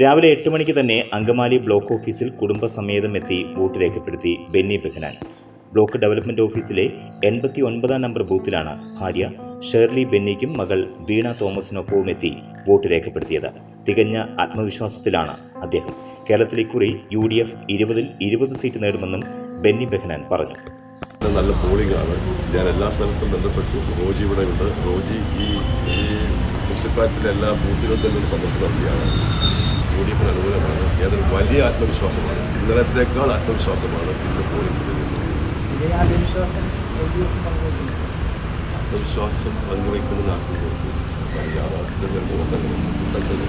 രാവിലെ എട്ട് മണിക്ക് തന്നെ അങ്കമാലി ബ്ലോക്ക് ഓഫീസിൽ കുടുംബസമേതം എത്തി വോട്ട് രേഖപ്പെടുത്തി ബെന്നി ബെഹനാൻ. ബ്ലോക്ക് ഡെവലപ്മെന്റ് ഓഫീസിലെ എൺപത്തി ഒൻപതാം നമ്പർ ബൂത്തിലാണ് ഭാര്യ ഷേർലി ബെന്നിക്കും മകൾ വീണ തോമസിനൊപ്പവും എത്തി വോട്ട് രേഖപ്പെടുത്തിയത്. തികഞ്ഞ ആത്മവിശ്വാസത്തിലാണ് അദ്ദേഹം. കേരളത്തിൽ ഇക്കുറി യു ഡി എഫ് ഇരുപതിൽ ഇരുപത് സീറ്റ് നേടുമെന്നും ബെന്നി ബെഹനാൻ പറഞ്ഞു. നല്ല പോളിംഗ് ആണ്. ഞാൻ എല്ലാ സ്ഥലത്തും ബന്ധപ്പെട്ടു റോജി ഇവിടെ ഉണ്ട്. റോജി ഈ മുനിസിപ്പാലിറ്റിയിലെ എല്ലാ ബൂത്തുകളും തന്നെ സന്ദർശനം നടത്തിയാണ്. യു ഡി എഫിന് അനുകൂലമാണ്. ഏതൊരു വലിയ ആത്മവിശ്വാസമാണ്. ഇന്നലത്തേക്കാൾ ആത്മവിശ്വാസമാണ് ഇന്ന് പോളിംഗ് ആത്മവിശ്വാസം പങ്കുവയ്ക്കുന്നു പങ്കുവയ്ക്കുന്ന ആൾക്കാർക്ക് യാഥാർത്ഥ്യങ്ങൾ സംഘടന